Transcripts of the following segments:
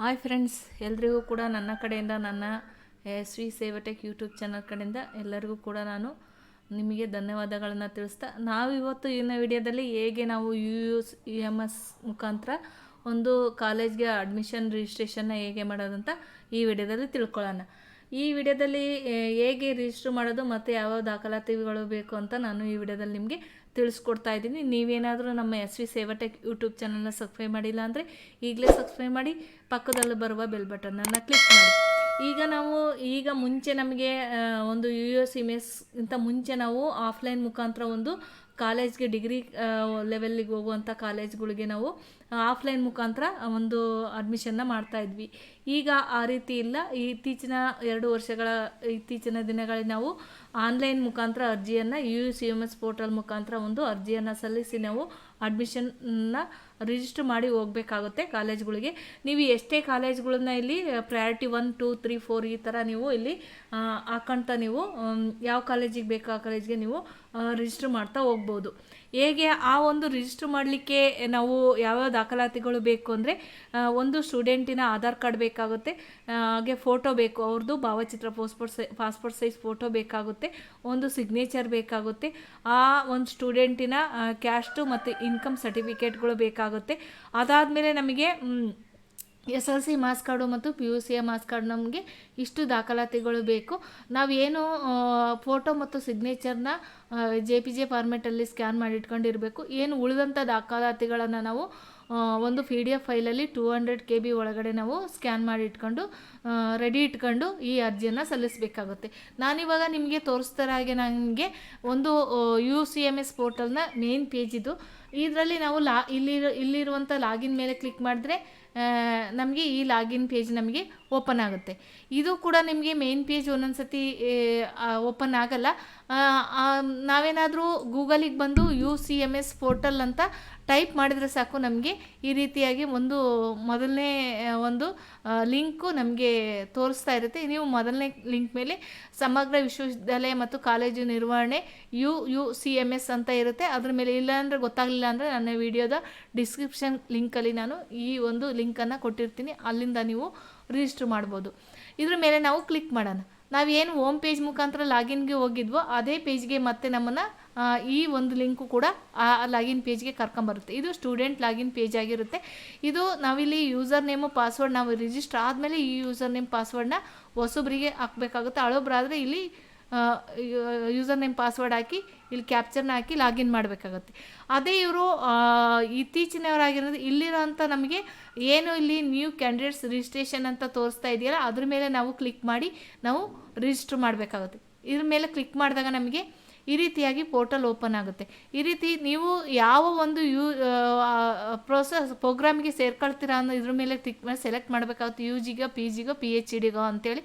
Hi friends ಎಲ್ರಿಗೂ ಕೂಡ ನನ್ನ ಕಡೆಯಿಂದ, ನನ್ನ S V Sevatech YouTube channel ಕಡೆಯಿಂದ ಎಲ್ಲರಿಗೂ ಕೂಡ ನಾನು ನಿಮಗೆ ಧನ್ಯವಾದಗಳನ್ನು ತಿಳಿಸ್ತಾ ನಾವು ಇವತ್ತು ಇನ್ನ ವಿಡಿಯೋದಲ್ಲಿ ಹೇಗೆ ನಾವು U S U M S ಮುಖಾಂತರ ಒಂದು ಕಾಲೇಜ್ಗೆ ಅಡ್ಮಿಷನ್ ರಿಜಿಸ್ಟ್ರೇಷನ್ನ ಹೇಗೆ ಮಾಡೋದಂತ ಈ ವಿಡಿಯೋದಲ್ಲಿ ತಿಳ್ಕೊಳ್ಳೋಣ. ಈ ವಿಡಿಯೋದಲ್ಲಿ ಹೇಗೆ ರಿಜಿಸ್ಟ್ರ್ ಮಾಡೋದು, ಮತ್ತು ಯಾವ ದಾಖಲಾತಿಗಳು ಬೇಕು ಅಂತ ನಾನು ಈ ವಿಡಿಯೋದಲ್ಲಿ ನಿಮಗೆ ತಿಳಿಸ್ಕೊಡ್ತಾ ಇದ್ದೀನಿ. ನೀವೇನಾದರೂ ನಮ್ಮ ಎಸ್ ವಿ ಸೇವಟೆಕ್ ಯೂಟ್ಯೂಬ್ ಚಾನಲ್ನ ಸಬ್ಸ್ಕ್ರೈಬ್ ಮಾಡಿಲ್ಲ ಅಂದರೆ ಈಗಲೇ ಸಬ್ಸ್ಕ್ರೈಬ್ ಮಾಡಿ ಪಕ್ಕದಲ್ಲಿ ಬರುವ ಬೆಲ್ ಬಟನನ್ನು ಕ್ಲಿಕ್ ಮಾಡಿ. ಈಗ ನಾವು ಈಗ ಮುಂಚೆ ನಮಗೆ ಒಂದು ಯು ಎಸ್ ಇಂತ ಮುಂಚೆ ನಾವು ಆಫ್ಲೈನ್ ಮುಖಾಂತರ ಒಂದು ಕಾಲೇಜ್ಗೆ ಡಿಗ್ರಿ ಲೆವೆಲ್ಲಿಗೆ ಹೋಗುವಂಥ ಕಾಲೇಜ್ಗಳಿಗೆ ನಾವು ಆಫ್ಲೈನ್ ಮುಖಾಂತರ ಒಂದು ಅಡ್ಮಿಷನ್ನ ಮಾಡ್ತಾ ಇದ್ವಿ. ಈಗ ಆ ರೀತಿ ಇಲ್ಲ. ಇತ್ತೀಚಿನ ಎರಡು ವರ್ಷಗಳ, ಇತ್ತೀಚಿನ ದಿನಗಳಲ್ಲಿ ನಾವು ಆನ್ಲೈನ್ ಮುಖಾಂತರ ಅರ್ಜಿಯನ್ನು U C M S portal ಮುಖಾಂತರ ಒಂದು ಅರ್ಜಿಯನ್ನು ಸಲ್ಲಿಸಿ ನಾವು ಅಡ್ಮಿಷನ್ನ ರಿಜಿಸ್ಟರ್ ಮಾಡಿ ಹೋಗಬೇಕಾಗುತ್ತೆ ಕಾಲೇಜ್ಗಳಿಗೆ. ನೀವು ಎಷ್ಟೇ ಕಾಲೇಜ್ಗಳನ್ನ ಇಲ್ಲಿ priority one two three four ಈ ಥರ ನೀವು ಇಲ್ಲಿ ಹಾಕೊಂತ ನೀವು ಯಾವ ಕಾಲೇಜಿಗೆ ಬೇಕು ಆ ಕಾಲೇಜ್ಗೆ ನೀವು ರಿಜಿಸ್ಟರ್ ಮಾಡ್ತಾ ಹೋಗ್ಬೋದು. ಹೇಗೆ ಆ ಒಂದು ರಿಜಿಸ್ಟರ್ ಮಾಡಲಿಕ್ಕೆ ನಾವು ಯಾವ್ಯಾವ ದಾಖಲಾತಿಗಳು ಬೇಕು ಅಂದರೆ ಒಂದು ಸ್ಟೂಡೆಂಟಿನ ಆಧಾರ್ ಕಾರ್ಡ್ ಬೇಕಾಗುತ್ತೆ ಹಾಗೆ ಫೋಟೋ ಬೇಕು ಅವ್ರದ್ದು ಭಾವಚಿತ್ರ ಪಾಸ್ಪೋರ್ಟ್ ಸೈ ಪಾಸ್ಪೋರ್ಟ್ ಸೈಜ್ ಫೋಟೋ ಬೇಕಾಗುತ್ತೆ, ಒಂದು ಸಿಗ್ನೇಚರ್ ಬೇಕಾಗುತ್ತೆ, ಆ ಒಂದು ಸ್ಟೂಡೆಂಟಿನ ಕ್ಯಾಸ್ಟು ಮತ್ತು ಇನ್ಕಮ್ ಸರ್ಟಿಫಿಕೇಟ್ಗಳು ಬೇಕಾಗುತ್ತೆ. ಅದಾದಮೇಲೆ ನಮಗೆ S L C marks card ಮತ್ತು ಪಿ ಯು ಸಿಯ ಮಾರ್ಕ್ಸ್ ಕಾರ್ಡ್ ನಮಗೆ ಇಷ್ಟು ದಾಖಲಾತಿಗಳು ಬೇಕು. ನಾವೇನು ಫೋಟೋ ಮತ್ತು ಸಿಗ್ನೇಚರ್ನ ಜೆ ಪಿ ಜೆ ಫಾರ್ಮೆಟಲ್ಲಿ ಸ್ಕ್ಯಾನ್ ಮಾಡಿ ಇಟ್ಕೊಂಡಿರಬೇಕು ಏನು ಉಳಿದಂಥ ದಾಖಲಾತಿಗಳನ್ನು ನಾವು ಒಂದು ಪಿ ಡಿ ಎಫ್ ಫೈಲಲ್ಲಿ ಟೂ ಹಂಡ್ರೆಡ್ ಕೆ ಬಿ ಒಳಗಡೆ ನಾವು ಸ್ಕ್ಯಾನ್ ಮಾಡಿ ಇಟ್ಕೊಂಡು ರೆಡಿ ಇಟ್ಕೊಂಡು ಈ ಅರ್ಜಿಯನ್ನು ಸಲ್ಲಿಸಬೇಕಾಗುತ್ತೆ. ನಾನಿವಾಗ ನಿಮಗೆ ತೋರಿಸ್ತಾರ ಹಾಗೆ ನನಗೆ ಒಂದು ಯು ಸಿ ಎಂ ಎಸ್ ಪೋರ್ಟಲ್ನ ಮೇನ್ ಪೇಜ್ ಇದು. ಇದರಲ್ಲಿ ನಾವು ಲಾ, ಇಲ್ಲಿ, ಇಲ್ಲಿರುವಂಥ ಲಾಗಿನ್ ಮೇಲೆ ಕ್ಲಿಕ್ ಮಾಡಿದ್ರೆ ನಮಗೆ ಈ ಲಾಗಿನ್ ಪೇಜ್ ನಮಗೆ ಓಪನ್ ಆಗುತ್ತೆ. ಇದು ಕೂಡ ನಿಮಗೆ ಮೇನ್ ಪೇಜ್ ಒಂದೊಂದು ಸತಿ ಓಪನ್ ಆಗಲ್ಲ. ನಾವೇನಾದರೂ ಗೂಗಲಿಗೆ ಬಂದು U C M S portal ಅಂತ ಟೈಪ್ ಮಾಡಿದರೆ ಸಾಕು ನಮಗೆ ಈ ರೀತಿಯಾಗಿ ಒಂದು ಮೊದಲನೇ ಒಂದು ಲಿಂಕು ನಮಗೆ ತೋರಿಸ್ತಾ ಇರುತ್ತೆ. ನೀವು ಮೊದಲನೇ ಲಿಂಕ್ ಮೇಲೆ ಸಮಗ್ರ ವಿಶ್ವವಿದ್ಯಾಲಯ ಮತ್ತು ಕಾಲೇಜು ನಿರ್ವಹಣೆ, U U, C M S ಅಂತ ಇರುತ್ತೆ. ಅದ್ರ ಮೇಲೆ ಇಲ್ಲ ಅಂದರೆ ಗೊತ್ತಾಗಲಿಲ್ಲ ಅಂದರೆ ನನ್ನ ವಿಡಿಯೋದ ಡಿಸ್ಕ್ರಿಪ್ಷನ್ ಲಿಂಕಲ್ಲಿ ನಾನು ಈ ಒಂದು ಲಿಂಕನ್ನು ಕೊಟ್ಟಿರ್ತೀನಿ. ಅಲ್ಲಿಂದ ನೀವು ರಿಜಿಸ್ಟರ್ ಮಾಡ್ಬೋದು. ಇದ್ರ ಮೇಲೆ ನಾವು ಕ್ಲಿಕ್ ಮಾಡೋಣ. ನಾವೇನು ಹೋಮ್ ಪೇಜ್ ಮುಖಾಂತರ ಲಾಗಿನ್ಗೆ ಹೋಗಿದ್ವೋ ಅದೇ ಪೇಜ್ಗೆ ಮತ್ತೆ ನಮ್ಮನ್ನು ಈ ಒಂದು ಲಿಂಕು ಕೂಡ ಆ ಲಾಗಿನ್ ಪೇಜ್ಗೆ ಕರ್ಕೊಂಬರುತ್ತೆ. ಇದು ಸ್ಟೂಡೆಂಟ್ ಲಾಗಿನ್ ಪೇಜ್ ಆಗಿರುತ್ತೆ. ಇದು ನಾವಿಲ್ಲಿ ಯೂಸರ್ ನೇಮು ಪಾಸ್ವರ್ಡ್ ನಾವು ರಿಜಿಸ್ಟರ್ ಆದಮೇಲೆ ಈ ಯೂಸರ್ ನೇಮ್ ಪಾಸ್ವರ್ಡ್ನ ಹೊಸೊಬ್ಬರಿಗೆ ಹಾಕಬೇಕಾಗುತ್ತೆ. ಹಳೊಬ್ಬರಾದರೆ ಇಲ್ಲಿ ಯೂಸರ್ ನೇಮ್ ಪಾಸ್ವರ್ಡ್ ಹಾಕಿ, ಇಲ್ಲಿ ಕ್ಯಾಪ್ಚರ್ನ ಹಾಕಿ ಲಾಗಿನ್ ಮಾಡಬೇಕಾಗುತ್ತೆ. ಅದೇ ಇವರು ಇತ್ತೀಚಿನವರಾಗಿರೋದು ಇಲ್ಲಿರೋಂಥ ನಮಗೆ ಏನು ಇಲ್ಲಿ ನ್ಯೂ ಕ್ಯಾಂಡಿಡೇಟ್ಸ್ ರಿಜಿಸ್ಟ್ರೇಷನ್ ಅಂತ ತೋರಿಸ್ತಾ ಇದೆಯಲ್ಲ, ಅದ್ರ ಮೇಲೆ ನಾವು ಕ್ಲಿಕ್ ಮಾಡಿ ನಾವು ರಿಜಿಸ್ಟರ್ ಮಾಡಬೇಕಾಗುತ್ತೆ. ಇದ್ರ ಮೇಲೆ ಕ್ಲಿಕ್ ಮಾಡಿದಾಗ ನಮಗೆ ಈ ರೀತಿಯಾಗಿ ಪೋರ್ಟಲ್ ಓಪನ್ ಆಗುತ್ತೆ. ಈ ರೀತಿ ನೀವು ಯಾವ ಒಂದು ಯು ಪ್ರೋಸೆಸ್ ಪ್ರೋಗ್ರಾಮ್ಗೆ ಸೇರ್ಕೊಳ್ತೀರಾ ಅನ್ನೋ ಇದ್ರ ಮೇಲೆ ಕ್ಲಿಕ್ ಮೇಲೆ ಸೆಲೆಕ್ಟ್ ಮಾಡಬೇಕಾಗುತ್ತೆ. ಯು ಜಿಗೋ ಪಿ ಜಿಗೋ ಪಿ ಎಚ್ ಡಿಗೋ ಅಂತೇಳಿ.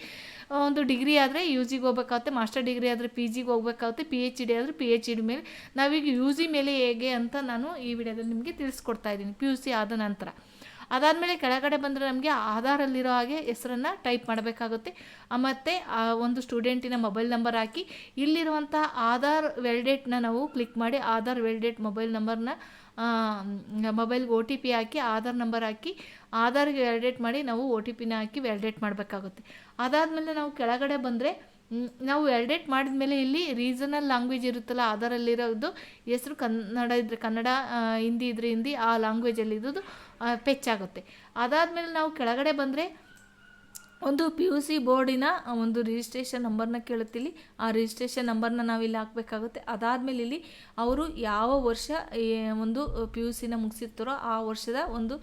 ಒಂದು ಡಿಗ್ರಿ ಆದರೆ ಯು ಜಿಗೆ ಹೋಗ್ಬೇಕಾಗುತ್ತೆ. ಮಾಸ್ಟರ್ ಡಿಗ್ರಿ ಆದರೆ ಪಿ ಜಿಗೆ ಹೋಗ್ಬೇಕಾಗುತ್ತೆ. ಪಿ ಎಚ್ ಡಿ ಆದರೆ ಪಿ ಎಚ್ ಡಿ ಮೇಲೆ. ನಾವೀಗ ಯು ಜಿ ಮೇಲೆ ಹೇಗೆ ಅಂತ ನಾನು ಈ ವಿಡಿಯೋದಲ್ಲಿ ನಿಮಗೆ ತಿಳಿಸ್ಕೊಡ್ತಾ ಇದ್ದೀನಿ. ಪಿ ಯು ಸಿ ಆದ ನಂತರ. ಅದಾದಮೇಲೆ ಕೆಳಗಡೆ ಬಂದರೆ ನಮಗೆ ಆಧಾರಲ್ಲಿರೋ ಹಾಗೆ ಹೆಸರನ್ನು ಟೈಪ್ ಮಾಡಬೇಕಾಗುತ್ತೆ. ಮತ್ತು ಆ ಒಂದು ಸ್ಟೂಡೆಂಟಿನ ಮೊಬೈಲ್ ನಂಬರ್ ಹಾಕಿ ಇಲ್ಲಿರುವಂಥ ಆಧಾರ್ ವೆಲ್ಡೇಟ್ನ ನಾವು ಕ್ಲಿಕ್ ಮಾಡಿ ಆಧಾರ್ ವೆಲ್ಡೇಟ್ ಮೊಬೈಲ್ ನಂಬರ್ನ ಮೊಬೈಲ್ಗೆ ಒ ಟಿ ಪಿ ಹಾಕಿ ಆಧಾರ್ ನಂಬರ್ ಹಾಕಿ ಆಧಾರ್ಗೆ ವ್ಯಾಲಿಡೇಟ್ ಮಾಡಿ ನಾವು ಒ ಟಿ ಪಿನ ಹಾಕಿ ವ್ಯಾಲಿಡೇಟ್ ಮಾಡಬೇಕಾಗುತ್ತೆ. ಅದಾದಮೇಲೆ ನಾವು ಕೆಳಗಡೆ ಬಂದರೆ ನಾವು ವ್ಯಾಲಿಡೇಟ್ ಮಾಡಿದ ಮೇಲೆ ಇಲ್ಲಿ ರೀಸನಲ್ ಲ್ಯಾಂಗ್ವೇಜ್ ಇರುತ್ತಲ್ಲ ಅದರಲ್ಲಿರೋದು ಹೆಸರು ಕನ್ನಡ ಇದ್ದರೆ ಕನ್ನಡ ಹಿಂದಿ ಇದ್ರೆ ಹಿಂದಿ, ಆ ಲ್ಯಾಂಗ್ವೇಜಲ್ಲಿ ಇರೋದು ಪೆಚ್ ಆಗುತ್ತೆ ಅದಾದಮೇಲೆ ನಾವು ಕೆಳಗಡೆ ಬಂದರೆ ಒಂದು ಪಿ ಯು ಸಿ ಬೋರ್ಡಿನ ಒಂದು ರಿಜಿಸ್ಟ್ರೇಷನ್ ನಂಬರ್ನ ಕೇಳುತ್ತಿಲ್ಲಿ ಆ ರಿಜಿಸ್ಟ್ರೇಷನ್ ನಂಬರ್ನ ನಾವಿಲ್ಲಿ ಹಾಕಬೇಕಾಗುತ್ತೆ. ಅದಾದಮೇಲೆ ಇಲ್ಲಿ ಅವರು ಯಾವ ವರ್ಷ ಒಂದು ಪಿ ಯು ಸಿನ ಮುಗಿಸಿರ್ತಾರೋ ಆ ವರ್ಷದ ಒಂದು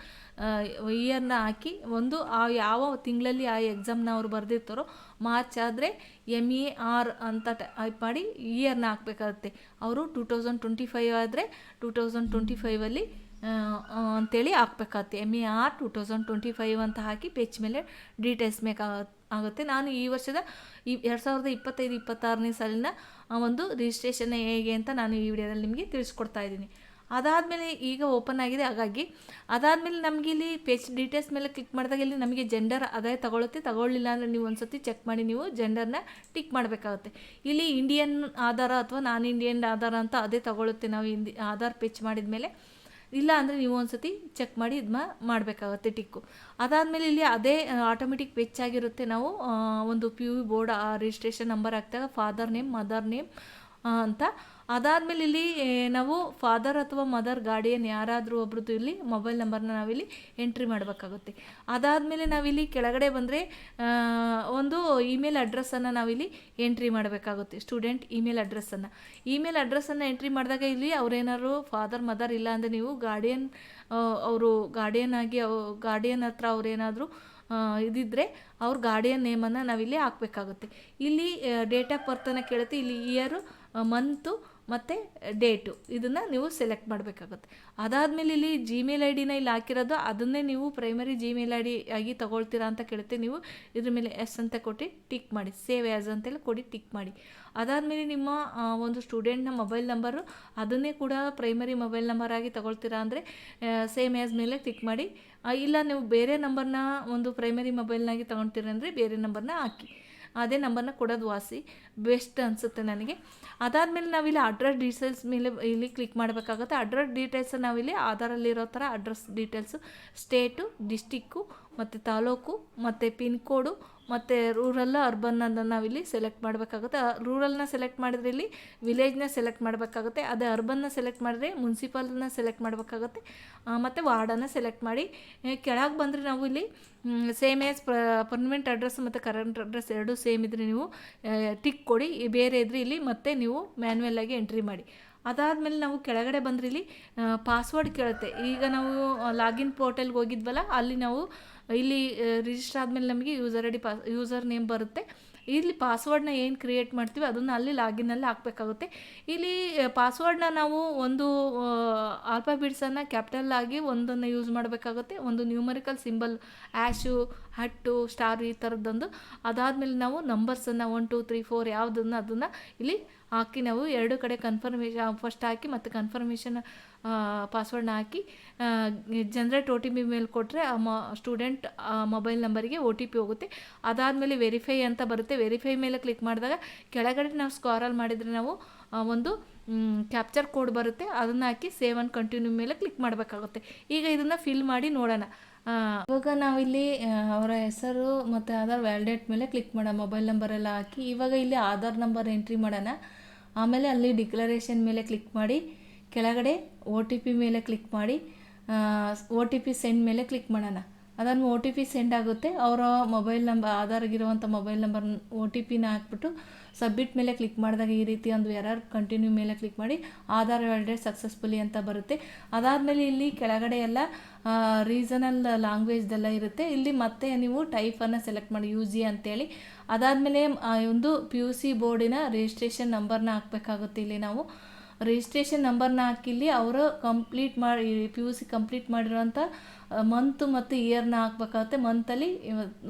ಇಯರ್ನ ಹಾಕಿ, ಒಂದು, ಆ, ಯಾವ ತಿಂಗಳಲ್ಲಿ ಆ ಎಕ್ಸಾಮ್ನ ಅವರು ಬರೆದಿರ್ತಾರೋ ಮಾರ್ಚ್ ಆದರೆ ಎಂ ಎ ಆರ್ ಅಂತ ಟೈಪ್ ಮಾಡಿ ಇಯರ್ನ ಹಾಕಬೇಕಾಗುತ್ತೆ. ಅವರು ಟೂ ತೌಸಂಡ್ ಟ್ವೆಂಟಿ ಫೈವ್ ಆದರೆ ಟೂ ತೌಸಂಡ್ ಟ್ವೆಂಟಿ ಫೈವಲ್ಲಿ ಅಂತೇಳಿ ಹಾಕ್ಬೇಕಾಗತ್ತೆ. M A R two thousand twenty five ಅಂತ ಹಾಕಿ ಪೇಜ್ ಮೇಲೆ ಡೀಟೇಲ್ಸ್ ಮೇಕ್ ಆಗುತ್ತೆ. ನಾನು ಈ ವರ್ಷದ ಈ ಎರಡು ಸಾವಿರದ ಇಪ್ಪತ್ತೈದು, ಇಪ್ಪತ್ತಾರನೇ ಸಾಲಿನ ಒಂದು ರಿಜಿಸ್ಟ್ರೇಷನ್ ಹೇಗೆ ಅಂತ ನಾನು ಈ ವಿಡಿಯೋದಲ್ಲಿ ನಿಮಗೆ ತಿಳಿಸ್ಕೊಡ್ತಾ ಇದ್ದೀನಿ. ಅದಾದಮೇಲೆ ಈಗ ಓಪನ್ ಆಗಿದೆ. ಹಾಗಾಗಿ ಅದಾದಮೇಲೆ ನಮಗೆ ಇಲ್ಲಿ ಪೇಜ್ ಡೀಟೇಲ್ಸ್ ಮೇಲೆ ಕ್ಲಿಕ್ ಮಾಡಿದಾಗ ಇಲ್ಲಿ ನಮಗೆ ಜೆಂಡರ್ ಅದೇ ತಗೊಳುತ್ತೆ. ತಗೊಳ್ಳಿಲ್ಲ ಅಂದರೆ ನೀವು ಒಂದು ಸತಿ ಚೆಕ್ ಮಾಡಿ ನೀವು ಜೆಂಡರ್ನ ಟಿಕ್ ಮಾಡಬೇಕಾಗುತ್ತೆ. ಇಲ್ಲಿ ಇಂಡಿಯನ್ ಆಧಾರ ಅಥವಾ ನಾನ್ ಇಂಡಿಯನ್ ಆಧಾರ ಅಂತ ಅದೇ ತಗೊಳ್ಳುತ್ತೆ ನಾವು ಹಿಂದಿ ಆಧಾರ್ ಪೇಚ್ ಮಾಡಿದ ಮೇಲೆ ಇಲ್ಲ ಅಂದರೆ ನೀವು ಒಂದ್ಸತಿ ಚೆಕ್ ಮಾಡಿ ಇದನ್ನ ಮಾಡಬೇಕಾಗುತ್ತೆ ಟಿಕ್ಕು ಅದಾದಮೇಲೆ ಇಲ್ಲಿ ಅದೇ ಆಟೋಮೆಟಿಕ್ ಪೆಚ್ ಆಗಿರುತ್ತೆ ನಾವು ಒಂದು P U board registration number ಹಾಕಿದಾಗ ಫಾದರ್ ನೇಮ್ ಮದರ್ ನೇಮ್ ಅಂತ. ಅದಾದಮೇಲೆ ಇಲ್ಲಿ ನಾವು ಫಾದರ್ ಅಥವಾ ಮದರ್ ಗಾರ್ಡಿಯನ್ ಯಾರಾದರೂ ಒಬ್ರದ್ದು ಇಲ್ಲಿ ಮೊಬೈಲ್ ನಂಬರ್ನ ನಾವಿಲ್ಲಿ ಎಂಟ್ರಿ ಮಾಡಬೇಕಾಗುತ್ತೆ. ಅದಾದಮೇಲೆ ನಾವಿಲ್ಲಿ ಕೆಳಗಡೆ ಬಂದರೆ ಒಂದು ಇಮೇಲ್ ಅಡ್ರೆಸ್ಸನ್ನು ನಾವಿಲ್ಲಿ ಎಂಟ್ರಿ ಮಾಡಬೇಕಾಗುತ್ತೆ ಸ್ಟೂಡೆಂಟ್ ಇಮೇಲ್ ಅಡ್ರೆಸ್ಸನ್ನು ಇಮೇಲ್ ಅಡ್ರೆಸ್ಸನ್ನು ಎಂಟ್ರಿ ಮಾಡಿದಾಗ ಇಲ್ಲಿ ಅವ್ರೇನಾದ್ರು ಫಾದರ್ ಮದರ್ ಇಲ್ಲ ಅಂದರೆ ನೀವು ಗಾರ್ಡಿಯನ್ ಅವರು ಗಾರ್ಡಿಯನ್ ಆಗಿ ಗಾರ್ಡಿಯನ್ ಹತ್ರ ಅವರೇನಾದರೂ ಇದಿದ್ದರೆ ಅವ್ರ ಗಾರ್ಡಿಯನ್ ನೇಮನ್ನು ನಾವಿಲ್ಲಿ ಹಾಕ್ಬೇಕಾಗುತ್ತೆ. ಇಲ್ಲಿ ಡೇಟ್ ಆಫ್ ಬರ್ತನ್ನು ಕೇಳುತ್ತೆ. ಇಲ್ಲಿ ಇಯರು ಮಂತು ಮತ್ತು ಡೇಟು. ಇದನ್ನು ನೀವು ಸೆಲೆಕ್ಟ್ ಮಾಡಬೇಕಾಗುತ್ತೆ. ಅದಾದಮೇಲೆ ಇಲ್ಲಿ ಜಿಮೇಲ್ ಐ ಡಿನ ಇಲ್ಲಿ ಹಾಕಿರೋದು, ಅದನ್ನೇ ನೀವು ಪ್ರೈಮರಿ ಜಿಮೇಲ್ ಐ ಡಿ ಆಗಿ ತಗೊಳ್ತೀರಾ ಅಂತ ಕೇಳುತ್ತೆ. ನೀವು ಇದ್ರ ಮೇಲೆ ಎಸ್ ಅಂತ ಕೊಟ್ಟು ಟಿಕ್ ಮಾಡಿ ಸೇವ್ ಆ್ಯಸ್ ಅಂತೇಳಿ ಕೊಡಿ, ಟಿಕ್ ಮಾಡಿ. ಅದಾದಮೇಲೆ ನಿಮ್ಮ ಒಂದು ಸ್ಟೂಡೆಂಟ್ನ ಮೊಬೈಲ್ ನಂಬರು ಅದನ್ನೇ ಕೂಡ ಪ್ರೈಮರಿ ಮೊಬೈಲ್ ನಂಬರ್ ಆಗಿ ತಗೊಳ್ತೀರಾ ಅಂದರೆ ಸೇಮ್ ಆ್ಯಸ್ ಮೇಲೆ ಟಿಕ್ ಮಾಡಿ. ಇಲ್ಲ ನೀವು ಬೇರೆ ನಂಬರ್ನ ಒಂದು ಪ್ರೈಮರಿ ಮೊಬೈಲ್ನಾಗಿ ತಗೊಳ್ತೀರ ಅಂದರೆ ಬೇರೆ ನಂಬರ್ನ ಹಾಕಿ. ಅದೇ ನಂಬರ್ನ ಕೊಡೋದು ವಾಸಿ. ಬೆಸ್ಟ್ ಅನಿಸುತ್ತೆ ನನಗೆ. ಅದಾದಮೇಲೆ ನಾವಿಲ್ಲಿ ಅಡ್ರೆಸ್ ಡೀಟೇಲ್ಸ್ ಮೇಲೆ ಇಲ್ಲಿ ಕ್ಲಿಕ್ ಮಾಡಬೇಕಾಗುತ್ತೆ. ಅಡ್ರೆಸ್ ಡೀಟೇಲ್ಸ್ ನಾವಿಲ್ಲಿ ಆಧಾರಲ್ಲಿರೋ ಥರ ಅಡ್ರೆಸ್ ಡೀಟೇಲ್ಸು ಸ್ಟೇಟು ಡಿಸ್ಟಿಕ್ಕು ಮತ್ತು ತಾಲೂಕು, ಮತ್ತು ಪಿನ್ ಕೋಡು, ಮತ್ತು ರೂರಲ್, ಅರ್ಬನ್ ಅನ್ನು ನಾವಿಲ್ಲಿ ಸೆಲೆಕ್ಟ್ ಮಾಡಬೇಕಾಗುತ್ತೆ. ರೂರಲ್ನ ಸೆಲೆಕ್ಟ್ ಮಾಡಿದ್ರೆ ಇಲ್ಲಿ ವಿಲೇಜ್ನ ಸೆಲೆಕ್ಟ್ ಮಾಡಬೇಕಾಗುತ್ತೆ. ಅದೇ ಅರ್ಬನ್ನ ಸೆಲೆಕ್ಟ್ ಮಾಡಿದ್ರೆ ಮುನ್ಸಿಪಾಲ್ನ ಸೆಲೆಕ್ಟ್ ಮಾಡಬೇಕಾಗುತ್ತೆ. ಮತ್ತು ವಾರ್ಡನ್ನು ಸೆಲೆಕ್ಟ್ ಮಾಡಿ. ಕೆಳಗೆ ಬಂದರೆ ನಾವು ಇಲ್ಲಿ ಸೇಮ್ ಏಸ್ ಪರ್ಮನೆಂಟ್ ಅಡ್ರೆಸ್ ಮತ್ತು ಕರೆಂಟ್ ಅಡ್ರೆಸ್ ಎರಡೂ ಸೇಮ್ ಇದ್ದರೆ ನೀವು ಟಿಕ್ ಕೊಡಿ. ಬೇರೆ ಇದ್ದರೆ ಇಲ್ಲಿ ಮತ್ತೆ ನೀವು ಮ್ಯಾನ್ಯಲ್ ಆಗಿ ಎಂಟ್ರಿ ಮಾಡಿ. ಅದಾದಮೇಲೆ ನಾವು ಕೆಳಗಡೆ ಬಂದರೆ ಇಲ್ಲಿ ಪಾಸ್ವರ್ಡ್ ಕೇಳುತ್ತೆ. ಈಗ ನಾವು ಲಾಗಿನ್ ಪೋರ್ಟಲ್ಗೆ ಹೋಗಿದ್ವಲ್ಲ, ಅಲ್ಲಿ ನಾವು, ಇಲ್ಲಿ ರಿಜಿಸ್ಟರ್ ಆದಮೇಲೆ ನಮಗೆ user I D pass user name ಬರುತ್ತೆ. ಇಲ್ಲಿ ಪಾಸ್ವರ್ಡ್ನ ಏನು ಕ್ರಿಯೇಟ್ ಮಾಡ್ತೀವಿ, ಅದನ್ನು ಅಲ್ಲಿ ಲಾಗಿನಲ್ಲಿ ಹಾಕಬೇಕಾಗುತ್ತೆ. ಇಲ್ಲಿ ಪಾಸ್ವರ್ಡ್ನ ನಾವು ಒಂದು ಆಲ್ಫಾಬಿಟ್ಸನ್ನು ಕ್ಯಾಪಿಟಲ್ ಆಗಿ ಒಂದನ್ನು ಯೂಸ್ ಮಾಡಬೇಕಾಗುತ್ತೆ. ಒಂದು numerical symbol hash at star ಈ ಥರದ್ದೊಂದು ಅದಾದಮೇಲೆ ನಾವು ನಂಬರ್ಸನ್ನು ಒನ್ ಟು ತ್ರೀ ಫೋರ್ ಯಾವುದನ್ನು, ಅದನ್ನು ಇಲ್ಲಿ ಹಾಕಿ ನಾವು ಎರಡು ಕಡೆ ಕನ್ಫರ್ಮೇಷನ್ ಫಸ್ಟ್ ಹಾಕಿ ಮತ್ತು ಕನ್ಫರ್ಮೇಷನ್ ಪಾಸ್ವರ್ಡ್ನ ಹಾಕಿ ಜನ್ರೇಟ್ ಒ ಟಿ ಪಿ ಮೇಲೆ ಕೊಟ್ಟರೆ ಆ ಮ ಸ್ಟೂಡೆಂಟ್ ಮೊಬೈಲ್ ನಂಬರಿಗೆ ಒ ಟಿ ಪಿ ಹೋಗುತ್ತೆ. ಅದಾದಮೇಲೆ ವೆರಿಫೈ ಅಂತ ಬರುತ್ತೆ. ವೆರಿಫೈ ಮೇಲೆ ಕ್ಲಿಕ್ ಮಾಡಿದಾಗ ಕೆಳಗಡೆ ನಾವು ಸ್ಕಾರಲ್ ಮಾಡಿದರೆ ನಾವು ಒಂದು ಕ್ಯಾಪ್ಚರ್ ಕೋಡ್ ಬರುತ್ತೆ. ಅದನ್ನು ಹಾಕಿ ಸೇವ್ ಆ್ಯಂಡ್ ಕಂಟಿನ್ಯೂ ಮೇಲೆ ಕ್ಲಿಕ್ ಮಾಡಬೇಕಾಗುತ್ತೆ. ಈಗ ಇದನ್ನು ಫಿಲ್ ಮಾಡಿ ನೋಡೋಣ. ಇವಾಗ ನಾವಿಲ್ಲಿ ಅವರ ಹೆಸರು ಮತ್ತು ಆಧಾರ್ ವ್ಯಾಲಿಡೇಟ್ ಮೇಲೆ ಕ್ಲಿಕ್ ಮಾಡೋಣ. ಮೊಬೈಲ್ ನಂಬರೆಲ್ಲ ಹಾಕಿ. ಇವಾಗ ಇಲ್ಲಿ ಆಧಾರ್ ನಂಬರ್ ಎಂಟ್ರಿ ಮಾಡೋಣ. ಆಮೇಲೆ ಅಲ್ಲಿ ಡಿಕ್ಲರೇಷನ್ ಮೇಲೆ ಕ್ಲಿಕ್ ಮಾಡಿ, ಕೆಳಗಡೆ ಒ ಟಿ ಪಿ ಮೇಲೆ ಕ್ಲಿಕ್ ಮಾಡಿ ಒ ಟಿ ಪಿ ಸೆಂಡ್ ಮೇಲೆ ಕ್ಲಿಕ್ ಮಾಡೋಣ. ಅದಾದ್ಮೇಲೆ ಒ ಟಿ ಪಿ ಸೆಂಡ್ ಆಗುತ್ತೆ. ಅವರ ಮೊಬೈಲ್ ನಂಬರ್ ಆಧಾರ್ಗಿರುವಂಥ ಮೊಬೈಲ್ ನಂಬರ್ ಒ ಟಿ ಪಿನ ಹಾಕ್ಬಿಟ್ಟು ಸಬ್ಮಿಟ್ ಮೇಲೆ ಕ್ಲಿಕ್ ಮಾಡಿದಾಗ ಈ ರೀತಿ ಒಂದು ಎರರ್ ಕಂಟಿನ್ಯೂ ಮೇಲೆ ಕ್ಲಿಕ್ ಮಾಡಿ ಆಧಾರ್ ವ್ಯಾಲಿಡೇಟ್ ಸಕ್ಸಸ್ಫುಲಿ ಅಂತ ಬರುತ್ತೆ. ಅದಾದಮೇಲೆ ಇಲ್ಲಿ ಕೆಳಗಡೆ ಎಲ್ಲ ರೀಸನಲ್ ಲ್ಯಾಂಗ್ವೇಜ್ದೆಲ್ಲ ಇರುತ್ತೆ. ಇಲ್ಲಿ ಮತ್ತೆ ನೀವು ಟೈಪನ್ನು ಸೆಲೆಕ್ಟ್ ಮಾಡಿ ಯು ಜಿ ಅಂತೇಳಿ. ಅದಾದಮೇಲೆ ಒಂದು ಪಿ ಯು ಸಿ ಬೋರ್ಡಿನ ರಿಜಿಸ್ಟ್ರೇಷನ್ ನಂಬರ್ನ ಹಾಕಬೇಕಾಗುತ್ತೆ ಇಲ್ಲಿ ನಾವು. ರಿಜಿಸ್ಟ್ರೇಷನ್ ನಂಬರ್ನ ಹಾಕಿಲ್ಲಿ, ಅವರು ಕಂಪ್ಲೀಟ್ ಮಾಡಿ ಪಿ ಯು ಸಿ ಕಂಪ್ಲೀಟ್ ಮಾಡಿರೋಂಥ ಮಂತು ಮತ್ತು ಇಯರ್ನ ಹಾಕ್ಬೇಕಾಗುತ್ತೆ. ಮಂತಲ್ಲಿ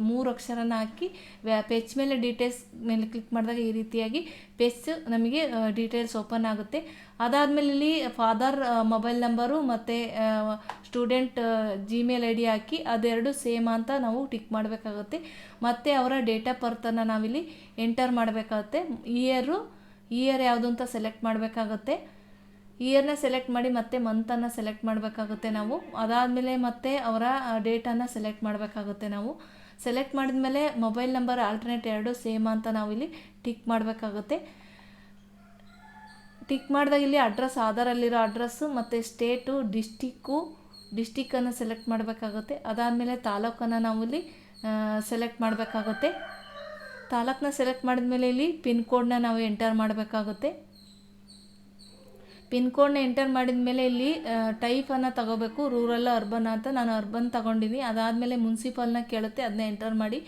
ಮೂರು ಅಕ್ಷರನ ಹಾಕಿ, ವ್ಯಾ ಪೆಚ್ ಮೇಲೆ ಡೀಟೇಲ್ಸ್ ಮೇಲೆ ಕ್ಲಿಕ್ ಮಾಡಿದಾಗ ಈ ರೀತಿಯಾಗಿ ಪೆಚ್ ನಮಗೆ ಡೀಟೇಲ್ಸ್ ಓಪನ್ ಆಗುತ್ತೆ. ಅದಾದಮೇಲೆ ಇಲ್ಲಿ ಫಾದರ್ ಮೊಬೈಲ್ ನಂಬರು ಮತ್ತು ಸ್ಟೂಡೆಂಟ್ ಜಿಮೇಲ್ ಐ ಡಿ ಹಾಕಿ, ಅದೆರಡು ಸೇಮ್ ಅಂತ ನಾವು ಟಿಕ್ ಮಾಡಬೇಕಾಗುತ್ತೆ. ಮತ್ತು ಅವರ ಡೇಟ್ ಆಫ್ ಬರ್ತನ್ನು ನಾವಿಲ್ಲಿ ಎಂಟರ್ ಮಾಡಬೇಕಾಗುತ್ತೆ. ಇಯರು ಇಯರ್ ಯಾವುದು ಅಂತ ಸೆಲೆಕ್ಟ್ ಮಾಡಬೇಕಾಗುತ್ತೆ ಇಯರ್ನ ಸೆಲೆಕ್ಟ್ ಮಾಡಿ ಮತ್ತೆ ಮಂತನ್ನು ಸೆಲೆಕ್ಟ್ ಮಾಡಬೇಕಾಗುತ್ತೆ ನಾವು. ಅದಾದಮೇಲೆ ಮತ್ತೆ ಅವರ ಡೇಟನ್ನು ಸೆಲೆಕ್ಟ್ ಮಾಡಬೇಕಾಗುತ್ತೆ ನಾವು. ಸೆಲೆಕ್ಟ್ ಮಾಡಿದ್ಮೇಲೆ ಮೊಬೈಲ್ ನಂಬರ್ ಆಲ್ಟರ್ನೇಟ್ ಎರಡು ಸೇಮ್ ಅಂತ ನಾವು ಇಲ್ಲಿ ಟಿಕ್ ಮಾಡಬೇಕಾಗುತ್ತೆ. ಟಿಕ್ ಮಾಡಿದಾಗ ಇಲ್ಲಿ ಅಡ್ರೆಸ್ ಆಧಾರಲ್ಲಿರೋ ಅಡ್ರೆಸ್ಸು ಮತ್ತು ಸ್ಟೇಟು ಡಿಸ್ಟಿಕ್ಕು ಡಿಸ್ಟಿಕ್ಕನ್ನು ಸೆಲೆಕ್ಟ್ ಮಾಡಬೇಕಾಗುತ್ತೆ. ಅದಾದಮೇಲೆ ತಾಲೂಕನ್ನು ನಾವು ಇಲ್ಲಿ ಸೆಲೆಕ್ಟ್ ಮಾಡಬೇಕಾಗುತ್ತೆ. ತಾಲೂಕನ್ನ ಸೆಲೆಕ್ಟ್ ಮಾಡಿದ್ಮೇಲೆ ಇಲ್ಲಿ ಪಿನ್ ಕೋಡ್ನ ನಾವು ಎಂಟರ್ ಮಾಡಬೇಕಾಗುತ್ತೆ. ಪಿನ್ ಕೋಡ್ನ ಎಂಟರ್ ಮಾಡಿದ ಮೇಲೆ ಇಲ್ಲಿ ಟೈಪನ್ನು ತಗೋಬೇಕು. ರೂರಲ್ ಅರ್ಬನ್ ಅಂತ ನಾನು ಅರ್ಬನ್ ತಗೊಂಡಿನಿ ಅದಾದಮೇಲೆ ಮುನ್ಸಿಪಲ್ನ ಕೇಳುತ್ತೆ ಅದನ್ನ ಎಂಟರ್ ಮಾಡಿ.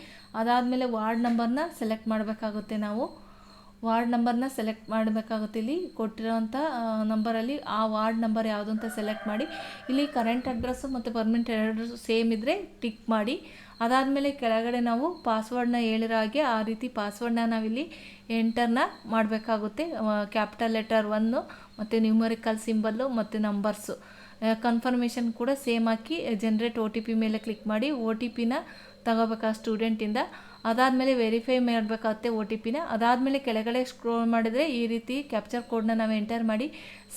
ಅದಾದಮೇಲೆ ವಾರ್ಡ್ ನಂಬರ್ನ ಸೆಲೆಕ್ಟ್ ಮಾಡಬೇಕಾಗುತ್ತೆ ನಾವು. ವಾರ್ಡ್ ನಂಬರ್ನ ಸೆಲೆಕ್ಟ್ ಮಾಡಬೇಕಾಗುತ್ತೆ ಇಲ್ಲಿ. ಕೊಟ್ಟಿರೋಂಥ ನಂಬರಲ್ಲಿ ಆ ವಾರ್ಡ್ ನಂಬರ್ ಯಾವುದು ಅಂತ ಸೆಲೆಕ್ಟ್ ಮಾಡಿ. ಇಲ್ಲಿ ಕರೆಂಟ್ ಅಡ್ರೆಸ್ಸು ಮತ್ತು ಪರ್ಮನೆಂಟ್ ಅಡ್ರೆಸ್ಸು ಸೇಮ್ ಇದ್ದರೆ ಟಿಕ್ ಮಾಡಿ. ಅದಾದಮೇಲೆ ಕೆಳಗಡೆ ನಾವು ಪಾಸ್ವರ್ಡ್ನ ಹೇಳಿರೋ ಹಾಗೆ ಆ ರೀತಿ ಪಾಸ್ವರ್ಡ್ನ ನಾವಿಲ್ಲಿ ಎಂಟರ್ನ ಮಾಡಬೇಕಾಗುತ್ತೆ. ಕ್ಯಾಪಿಟಲ್ ಲೆಟರ್ ಒನ್ನು ಮತ್ತು ನ್ಯೂಮರಿಕಲ್ ಸಿಂಬಲ್ಲು, ಮತ್ತು ನಂಬರ್ಸು. ಕನ್ಫರ್ಮೇಷನ್ ಕೂಡ ಸೇಮ್ ಹಾಕಿ ಜನ್ರೇಟ್ ಒ ಟಿ ಪಿ ಮೇಲೆ ಕ್ಲಿಕ್ ಮಾಡಿ ಒ ಟಿ ಪಿನ ತಗೋಬೇಕಾ ಸ್ಟೂಡೆಂಟಿಂದ. ಅದಾದಮೇಲೆ ವೆರಿಫೈ ಮಾಡಬೇಕಾಗುತ್ತೆ ಒ ಟಿ ಪಿನ. ಅದಾದಮೇಲೆ ಕೆಳಗಡೆ ಸ್ಕ್ರೋಲ್ ಮಾಡಿದರೆ ಈ ರೀತಿ ಕ್ಯಾಪ್ಚರ್ ಕೋಡ್ನ ನಾವು ಎಂಟರ್ ಮಾಡಿ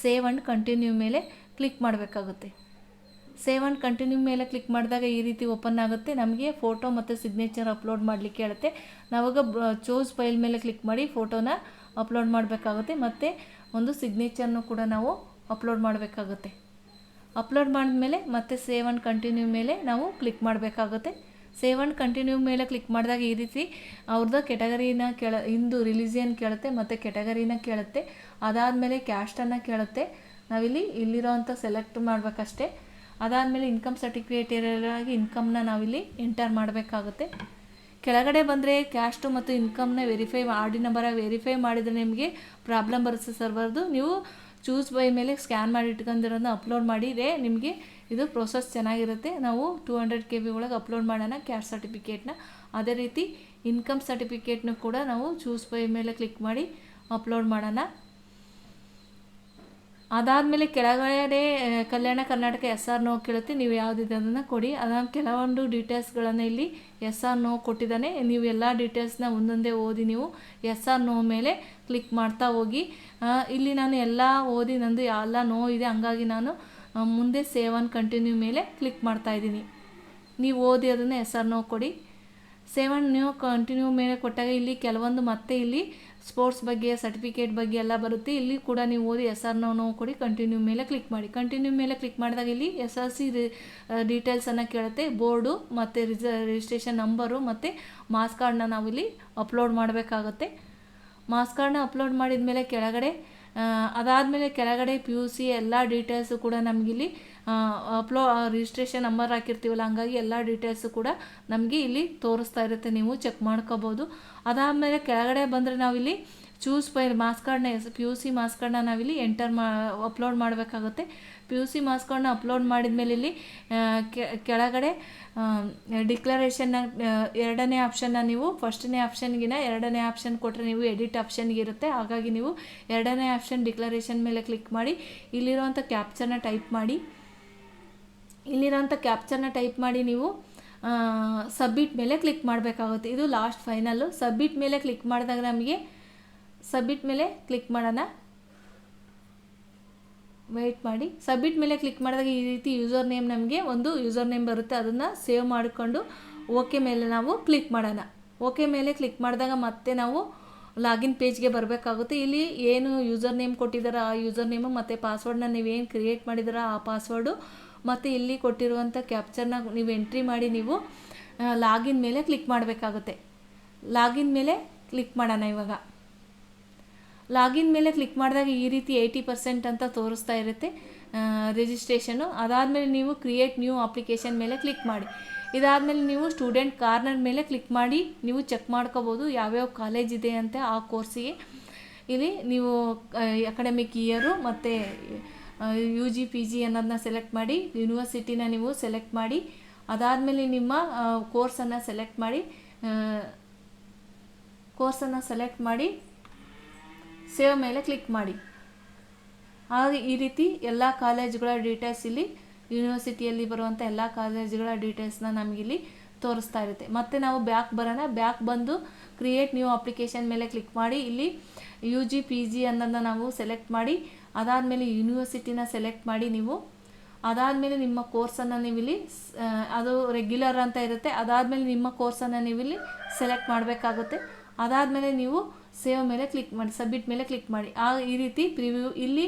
ಸೇವ್ ಆ್ಯಂಡ್ ಕಂಟಿನ್ಯೂ ಮೇಲೆ ಕ್ಲಿಕ್ ಮಾಡಬೇಕಾಗುತ್ತೆ. ಸೇವ್ ಆ್ಯಂಡ್ ಕಂಟಿನ್ಯೂ ಮೇಲೆ ಕ್ಲಿಕ್ ಮಾಡಿದಾಗ ಈ ರೀತಿ ಓಪನ್ ಆಗುತ್ತೆ. ನಮಗೆ ಫೋಟೋ ಮತ್ತು ಸಿಗ್ನೇಚರ್ ಅಪ್ಲೋಡ್ ಮಾಡಲಿಕ್ಕೆ ಹೇಳುತ್ತೆ. ನಾವಾಗ ಚೋಸ್ ಫೈಲ್ ಮೇಲೆ ಕ್ಲಿಕ್ ಮಾಡಿ ಫೋಟೋನ ಅಪ್ಲೋಡ್ ಮಾಡಬೇಕಾಗುತ್ತೆ. ಮತ್ತು ಒಂದು ಸಿಗ್ನೇಚರ್ನು ಕೂಡ ನಾವು ಅಪ್ಲೋಡ್ ಮಾಡಬೇಕಾಗುತ್ತೆ. ಅಪ್ಲೋಡ್ ಮಾಡಿದ್ಮೇಲೆ ಮತ್ತೆ ಸೇವ್ ಆ್ಯಂಡ್ ಕಂಟಿನ್ಯೂ ಮೇಲೆ ನಾವು ಕ್ಲಿಕ್ ಮಾಡಬೇಕಾಗುತ್ತೆ. ಸೇವ್ ಆ್ಯಂಡ್ ಕಂಟಿನ್ಯೂ ಮೇಲೆ ಕ್ಲಿಕ್ ಮಾಡಿದಾಗ ಈ ರೀತಿ ಅವ್ರದ್ದು ಕೆಟಗರಿನ ಕೇಳ, ಇಂದು ರಿಲಿಜಿಯನ್ ಕೇಳುತ್ತೆ ಮತ್ತು ಕೆಟಗರಿನ ಕೇಳುತ್ತೆ. ಅದಾದಮೇಲೆ ಕ್ಯಾಸ್ಟನ್ನು ಕೇಳುತ್ತೆ. ನಾವಿಲ್ಲಿ ಇಲ್ಲಿರೋವಂಥ ಸೆಲೆಕ್ಟ್ ಮಾಡಬೇಕಷ್ಟೇ. ಅದಾದಮೇಲೆ ಇನ್ಕಮ್ ಸರ್ಟಿಫಿಕೇಟ್ ಇರೋರಾಗಿ ಇನ್ಕಮ್ನ ನಾವಿಲ್ಲಿ ಎಂಟರ್ ಮಾಡಬೇಕಾಗುತ್ತೆ. ಕೆಳಗಡೆ ಬಂದರೆ ಕ್ಯಾಶ್ಟು ಮತ್ತು ಇನ್ಕಮ್ನ ವೆರಿಫೈ ಆರ್ ಡಿ ನಂಬರ ವೆರಿಫೈ ಮಾಡಿದರೆ ನಿಮಗೆ ಪ್ರಾಬ್ಲಮ್ ಬರುತ್ತೆ ಸರ್ವರ್ದು ನೀವು ಚೂಸ್ ಬೈ ಮೇಲೆ ಸ್ಕ್ಯಾನ್ ಮಾಡಿ ಇಟ್ಕೊಂಡಿರೋದನ್ನ ಅಪ್ಲೋಡ್ ಮಾಡಿದರೆ ನಿಮಗೆ ಇದು ಪ್ರೊಸೆಸ್ ಚೆನ್ನಾಗಿರುತ್ತೆ. ನಾವು ಟೂ ಹಂಡ್ರೆಡ್ ಕೆ ಬಿ ಒಳಗೆ ಅಪ್ಲೋಡ್ ಮಾಡೋಣ ಕ್ಯಾಶ್ ಸರ್ಟಿಫಿಕೇಟ್ನ ಅದೇ ರೀತಿ ಇನ್ಕಮ್ ಸರ್ಟಿಫಿಕೇಟ್ನ ಕೂಡ ನಾವು ಚೂಸ್ ಬೈ ಮೇಲೆ ಕ್ಲಿಕ್ ಮಾಡಿ ಅಪ್ಲೋಡ್ ಮಾಡೋಣ. ಅದಾದಮೇಲೆ ಕೆಳಗಡೆ Kalyana Karnataka S R no ಕೇಳುತ್ತೆ, ನೀವು ಯಾವುದಿದೆ ಅದನ್ನು ಕೊಡಿ. ಅದನ್ನು ಕೆಲವೊಂದು ಡೀಟೇಲ್ಸ್ಗಳನ್ನು ಇಲ್ಲಿ ಎಸ್ ಆರ್ ನೋ ಕೊಟ್ಟಿದ್ದಾನೆ. ನೀವು ಎಲ್ಲ ಡೀಟೇಲ್ಸ್ನ ಒಂದೊಂದೇ ಓದಿ ನೀವು ಎಸ್ ಆರ್ ನೋ ಮೇಲೆ ಕ್ಲಿಕ್ ಮಾಡ್ತಾ ಹೋಗಿ. ಇಲ್ಲಿ ನಾನು ಎಲ್ಲ ಓದಿ ನಂದು ಎಲ್ಲ ನೋ ಇದೆ, ಹಂಗಾಗಿ ನಾನು ಮುಂದೆ ಸೇವ್ ಆನ್ ಕಂಟಿನ್ಯೂ ಮೇಲೆ ಕ್ಲಿಕ್ ಮಾಡ್ತಾ ಇದ್ದೀನಿ. ನೀವು ಓದಿ ಅದನ್ನು ಎಸ್ ಆರ್ ನೋ ಕೊಡಿ. ಸೆವೆನ್ ನ್ಯೂ ಕಂಟಿನ್ಯೂ ಮೇಲೆ ಕೊಟ್ಟಾಗ ಇಲ್ಲಿ ಕೆಲವೊಂದು ಮತ್ತೆ ಇಲ್ಲಿ ಸ್ಪೋರ್ಟ್ಸ್ ಬಗ್ಗೆ, ಸರ್ಟಿಫಿಕೇಟ್ ಬಗ್ಗೆ ಎಲ್ಲ ಬರುತ್ತೆ. ಇಲ್ಲಿ ಕೂಡ ನೀವು ಓದಿ ಎಸ್ ಆರ್ ನೋ ಕೊಡಿ, ಕಂಟಿನ್ಯೂ ಮೇಲೆ ಕ್ಲಿಕ್ ಮಾಡಿ. ಕಂಟಿನ್ಯೂ ಮೇಲೆ ಕ್ಲಿಕ್ ಮಾಡಿದಾಗ ಇಲ್ಲಿ ಎಸ್ ಆರ್ ಸಿ ಡೀಟೇಲ್ಸನ್ನು ಕೇಳುತ್ತೆ. ಬೋರ್ಡು ಮತ್ತು ರಿಸ ರಿಜಿಸ್ಟ್ರೇಷನ್ ನಂಬರು ಮತ್ತು ಮಾಸ್ ಕಾರ್ಡ್ನ ನಾವಿಲ್ಲಿ ಅಪ್ಲೋಡ್ ಮಾಡಬೇಕಾಗುತ್ತೆ. ಮಾಸ್ ಕಾರ್ಡ್ನ ಅಪ್ಲೋಡ್ ಮಾಡಿದ ಮೇಲೆ ಕೆಳಗಡೆ ಅದಾದಮೇಲೆ ಕೆಳಗಡೆ ಪಿ ಯು ಸಿ ಎಲ್ಲ ಡೀಟೇಲ್ಸು ಕೂಡ ನಮಗಿಲ್ಲಿ ಅಪ್ಲೋ ರಿಜಿಸ್ಟ್ರೇಷನ್ ನಂಬರ್ ಹಾಕಿರ್ತೀವಲ್ಲ, ಹಂಗಾಗಿ ಎಲ್ಲ ಡೀಟೇಲ್ಸು ಕೂಡ ನಮಗೆ ಇಲ್ಲಿ ತೋರಿಸ್ತಾ ಇರುತ್ತೆ. ನೀವು ಚೆಕ್ ಮಾಡ್ಕೋಬೋದು. ಅದಾದಮೇಲೆ ಕೆಳಗಡೆ ಬಂದರೆ ನಾವಿಲ್ಲಿ ಚೂಸ್ ಫೈಲ್ ಮಾಸ್ ಕಾರ್ಡ್ನ ಪಿ ಯು ಸಿ ಮಾಸ್ ಕಾರ್ಡ್ನ ನಾವಿಲ್ಲಿ ಎಂಟರ್ ಮಾ ಅಪ್ಲೋಡ್ ಮಾಡಬೇಕಾಗುತ್ತೆ. ಪಿ ಯು ಸಿ ಕಾರ್ಡ್ನ ಅಪ್ಲೋಡ್ ಮಾಡಿದ ಮೇಲೆ ಇಲ್ಲಿ ಕೆಳಗಡೆ ಡಿಕ್ಲರೇಷನ್ನ ಎರಡನೇ ಆಪ್ಷನ್ನ ನೀವು ಫಸ್ಟ್ನೇ ಆಪ್ಷನ್ಗಿನ ಎರಡನೇ ಆಪ್ಷನ್ ಕೊಟ್ಟರೆ ನೀವು ಎಡಿಟ್ ಆಪ್ಷನ್ಗೆ ಇರುತ್ತೆ. ಹಾಗಾಗಿ ನೀವು ಎರಡನೇ ಆಪ್ಷನ್ ಡಿಕ್ಲರೇಷನ್ ಮೇಲೆ ಕ್ಲಿಕ್ ಮಾಡಿ ಇಲ್ಲಿರುವಂಥ ಕ್ಯಾಪ್ಚರ್ನ ಟೈಪ್ ಮಾಡಿ. ಇಲ್ಲಿರೋಂಥ ಕ್ಯಾಪ್ಚರ್ನ ಟೈಪ್ ಮಾಡಿ ನೀವು ಸಬ್ಮಿಟ್ ಮೇಲೆ ಕ್ಲಿಕ್ ಮಾಡಬೇಕಾಗುತ್ತೆ. ಇದು ಲಾಸ್ಟ್ ಫೈನಲ್ಲು ಸಬ್ಮಿಟ್ ಮೇಲೆ ಕ್ಲಿಕ್ ಮಾಡಿದಾಗ ನಮಗೆ ಸಬ್ಮಿಟ್ ಮೇಲೆ ಕ್ಲಿಕ್ ಮಾಡೋಣ. ವೆಯ್ಟ್ ಮಾಡಿ. ಸಬ್ಮಿಟ್ ಮೇಲೆ ಕ್ಲಿಕ್ ಮಾಡಿದಾಗ ಈ ರೀತಿ ಯೂಸರ್ ನೇಮ್ ನಮಗೆ ಒಂದು ಯೂಸರ್ ನೇಮ್ ಬರುತ್ತೆ. ಅದನ್ನು ಸೇವ್ ಮಾಡಿಕೊಂಡು ಓಕೆ ಮೇಲೆ ನಾವು ಕ್ಲಿಕ್ ಮಾಡೋಣ. ಓಕೆ ಮೇಲೆ ಕ್ಲಿಕ್ ಮಾಡಿದಾಗ ಮತ್ತೆ ನಾವು ಲಾಗಿನ್ ಪೇಜ್ಗೆ ಬರಬೇಕಾಗುತ್ತೆ. ಇಲ್ಲಿ ಏನು ಯೂಸರ್ ನೇಮ್ ಕೊಟ್ಟಿದ್ದಾರೆ ಆ ಯೂಸರ್ ನೇಮು ಮತ್ತು ಪಾಸ್ವರ್ಡ್ನ ನೀವೇನು ಕ್ರಿಯೇಟ್ ಮಾಡಿದ್ದೀರಾ ಆ ಪಾಸ್ವರ್ಡು ಮತ್ತು ಇಲ್ಲಿ ಕೊಟ್ಟಿರುವಂಥ ಕ್ಯಾಪ್ಚರ್ನ ನೀವು ಎಂಟ್ರಿ ಮಾಡಿ ನೀವು ಲಾಗಿನ್ ಮೇಲೆ ಕ್ಲಿಕ್ ಮಾಡಬೇಕಾಗುತ್ತೆ. ಲಾಗಿನ್ ಮೇಲೆ ಕ್ಲಿಕ್ ಮಾಡೋಣ ಇವಾಗ. ಲಾಗಿನ್ ಮೇಲೆ ಕ್ಲಿಕ್ ಮಾಡಿದಾಗ ಈ ರೀತಿ ಏಯ್ಟಿ ಪರ್ಸೆಂಟ್ ಅಂತ ತೋರಿಸ್ತಾ ಇರುತ್ತೆ ರಿಜಿಸ್ಟ್ರೇಷನು ಅದಾದಮೇಲೆ ನೀವು ಕ್ರಿಯೇಟ್ ನ್ಯೂ ಅಪ್ಲಿಕೇಶನ್ ಮೇಲೆ ಕ್ಲಿಕ್ ಮಾಡಿ. ಇದಾದಮೇಲೆ ನೀವು ಸ್ಟೂಡೆಂಟ್ ಕಾರ್ನರ್ ಮೇಲೆ ಕ್ಲಿಕ್ ಮಾಡಿ, ನೀವು ಚೆಕ್ ಮಾಡ್ಕೋಬೋದು ಯಾವ್ಯಾವ ಕಾಲೇಜ್ ಇದೆ ಅಂತ ಆ ಕೋರ್ಸಿಗೆ ಇಲ್ಲಿ ನೀವು ಅಕಾಡೆಮಿಕ್ ಇಯರು ಮತ್ತು ಯು ಜಿ ಪಿ ಜಿ ಅನ್ನೋದನ್ನ ಸೆಲೆಕ್ಟ್ ಮಾಡಿ ಯೂನಿವರ್ಸಿಟಿನ ನೀವು ಸೆಲೆಕ್ಟ್ ಮಾಡಿ, ಅದಾದಮೇಲೆ ನಿಮ್ಮ ಕೋರ್ಸನ್ನು ಸೆಲೆಕ್ಟ್ ಮಾಡಿ ಕೋರ್ಸನ್ನು ಸೆಲೆಕ್ಟ್ ಮಾಡಿ ಸೇವ್ ಮೇಲೆ ಕ್ಲಿಕ್ ಮಾಡಿ. ಹಾಗೆ ಈ ರೀತಿ ಎಲ್ಲ ಕಾಲೇಜುಗಳ ಡೀಟೇಲ್ಸ್ ಇಲ್ಲಿ ಯೂನಿವರ್ಸಿಟಿಯಲ್ಲಿ ಬರುವಂಥ ಎಲ್ಲ ಕಾಲೇಜುಗಳ ಡೀಟೇಲ್ಸ್ನ ನಮಗಿಲ್ಲಿ ತೋರಿಸ್ತಾ ಇರುತ್ತೆ. ಮತ್ತು ನಾವು ಬ್ಯಾಕ್ ಬರೋಣ. ಬ್ಯಾಕ್ ಬಂದು ಕ್ರಿಯೇಟ್ ನ್ಯೂ ಅಪ್ಲಿಕೇಶನ್ ಮೇಲೆ ಕ್ಲಿಕ್ ಮಾಡಿ, ಇಲ್ಲಿ ಯು ಜಿ ಪಿ ಜಿ ಅನ್ನೋದನ್ನ ನಾವು ಸೆಲೆಕ್ಟ್ ಮಾಡಿ ಅದಾದಮೇಲೆ ಯೂನಿವರ್ಸಿಟಿನ ಸೆಲೆಕ್ಟ್ ಮಾಡಿ ನೀವು, ಅದಾದಮೇಲೆ ನಿಮ್ಮ ಕೋರ್ಸನ್ನು ನೀವಿಲ್ಲಿ ಅದು ರೆಗ್ಯುಲರ್ ಅಂತ ಇರುತ್ತೆ. ಅದಾದಮೇಲೆ ನಿಮ್ಮ ಕೋರ್ಸನ್ನು ನೀವಿಲ್ಲಿ ಸೆಲೆಕ್ಟ್ ಮಾಡಬೇಕಾಗುತ್ತೆ. ಅದಾದಮೇಲೆ ನೀವು ಸೇವ್ ಮೇಲೆ ಕ್ಲಿಕ್ ಮಾಡಿ ಸಬ್ಮಿಟ್ ಮೇಲೆ ಕ್ಲಿಕ್ ಮಾಡಿ. ಆ, ಈ ರೀತಿ ಪ್ರಿವ್ಯೂ ಇಲ್ಲಿ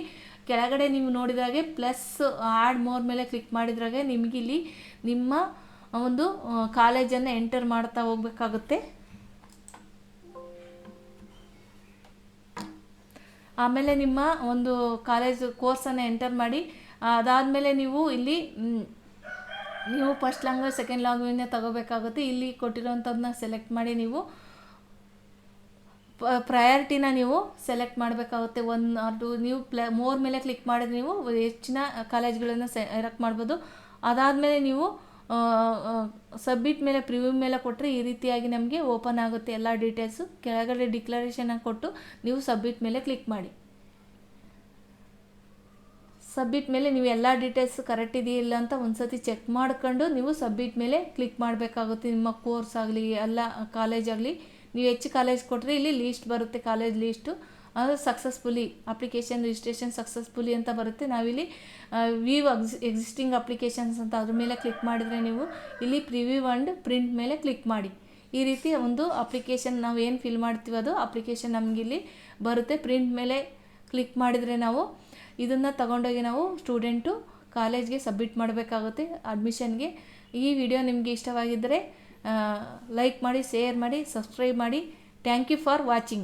ಕೆಳಗಡೆ ನೀವು ನೋಡಿದಾಗೆ ಪ್ಲಸ್ ಆ್ಯಡ್ ಮೋರ್ ಮೇಲೆ ಕ್ಲಿಕ್ ಮಾಡಿದ್ರಾಗೆ ನಿಮಗಿಲ್ಲಿ ನಿಮ್ಮ ಒಂದು ಕಾಲೇಜನ್ನು ಎಂಟರ್ ಮಾಡ್ತಾ ಹೋಗ್ಬೇಕಾಗುತ್ತೆ. ಆಮೇಲೆ ನಿಮ್ಮ ಒಂದು ಕಾಲೇಜ್ ಕೋರ್ಸನ್ನು ಎಂಟರ್ ಮಾಡಿ ಅದಾದಮೇಲೆ ನೀವು ಇಲ್ಲಿ ನೀವು ಫಸ್ಟ್ ಲ್ಯಾಂಗ್ವೇಜ್ ಸೆಕೆಂಡ್ ಲ್ಯಾಂಗ್ವೇಜ್ನ ತಗೋಬೇಕಾಗುತ್ತೆ. ಇಲ್ಲಿ ಕೊಟ್ಟಿರೋಂಥದ್ದನ್ನ ಸೆಲೆಕ್ಟ್ ಮಾಡಿ ನೀವು ಪ್ರಯಾರಿಟಿನ ನೀವು ಸೆಲೆಕ್ಟ್ ಮಾಡಬೇಕಾಗುತ್ತೆ. ಒನ್ ಆರ್ ಟು ನೀವು ಪ್ಲ, ಮೋರ್ ಮೇಲೆ ಕ್ಲಿಕ್ ಮಾಡಿದ್ರೆ ನೀವು ಹೆಚ್ಚಿನ ಕಾಲೇಜ್ಗಳನ್ನು ಸೆಲೆಕ್ಟ್ ಮಾಡ್ಬೋದು. ಅದಾದಮೇಲೆ ನೀವು ಸಬ್ಮಿಟ್ ಮೇಲೆ, ಪ್ರಿವ್ಯೂ ಮೇಲೆ ಕೊಟ್ಟರೆ ಈ ರೀತಿಯಾಗಿ ನಮಗೆ ಓಪನ್ ಆಗುತ್ತೆ ಎಲ್ಲ ಡೀಟೇಲ್ಸು. ಕೆಳಗಡೆ ಡಿಕ್ಲರೇಷನ್ ಕೊಟ್ಟು ನೀವು ಸಬ್ಮಿಟ್ ಮೇಲೆ ಕ್ಲಿಕ್ ಮಾಡಿ. ಸಬ್ಮಿಟ್ ಮೇಲೆ ನೀವು ಎಲ್ಲ ಡೀಟೇಲ್ಸ್ ಕರೆಕ್ಟ್ ಇದೆಯಿಲ್ಲ ಅಂತ ಒಂದ್ಸತಿ ಚೆಕ್ ಮಾಡ್ಕೊಂಡು ನೀವು ಸಬ್ಮಿಟ್ ಮೇಲೆ ಕ್ಲಿಕ್ ಮಾಡಬೇಕಾಗುತ್ತೆ. ನಿಮ್ಮ ಕೋರ್ಸ್ ಆಗಲಿ, ಎಲ್ಲ ಕಾಲೇಜ್ ಆಗಲಿ, ನೀವು ಹೆಚ್ಚು ಕಾಲೇಜ್ ಕೊಟ್ಟರೆ ಇಲ್ಲಿ ಲೀಸ್ಟ್ ಬರುತ್ತೆ ಕಾಲೇಜ್ ಲೀಸ್ಟು. ಅದು ಸಕ್ಸಸ್ಫುಲಿ ಅಪ್ಲಿಕೇಶನ್ ರಿಜಿಸ್ಟ್ರೇಷನ್ ಸಕ್ಸಸ್ಫುಲಿ ಅಂತ ಬರುತ್ತೆ. ನಾವಿಲ್ಲಿ ವ್ಯೂ ಎಕ್ಸ್ ಎಕ್ಸಿಸ್ಟಿಂಗ್ ಅಪ್ಲಿಕೇಶನ್ಸ್ ಅಂತ ಅದ್ರ ಮೇಲೆ ಕ್ಲಿಕ್ ಮಾಡಿದರೆ ನೀವು ಇಲ್ಲಿ ಪ್ರಿವ್ಯೂ ಆ್ಯಂಡ್ ಪ್ರಿಂಟ್ ಮೇಲೆ ಕ್ಲಿಕ್ ಮಾಡಿ. ಈ ರೀತಿ ಒಂದು ಅಪ್ಲಿಕೇಶನ್ ನಾವು ಏನು ಫಿಲ್ ಮಾಡ್ತೀವಿ ಅದು ಅಪ್ಲಿಕೇಶನ್ ನಮಗಿಲ್ಲಿ ಬರುತ್ತೆ. ಪ್ರಿಂಟ್ ಮೇಲೆ ಕ್ಲಿಕ್ ಮಾಡಿದರೆ ನಾವು ಇದನ್ನು ತಗೊಂಡೋಗಿ ನಾವು ಸ್ಟೂಡೆಂಟು ಕಾಲೇಜ್ಗೆ ಸಬ್ಮಿಟ್ ಮಾಡಬೇಕಾಗುತ್ತೆ ಅಡ್ಮಿಷನ್ಗೆ ಈ ವಿಡಿಯೋ ನಿಮಗೆ ಇಷ್ಟವಾಗಿದ್ದರೆ ಲೈಕ್ ಮಾಡಿ ಶೇರ್ ಮಾಡಿ ಸಬ್ಸ್ಕ್ರೈಬ್ ಮಾಡಿ. Thank you for watching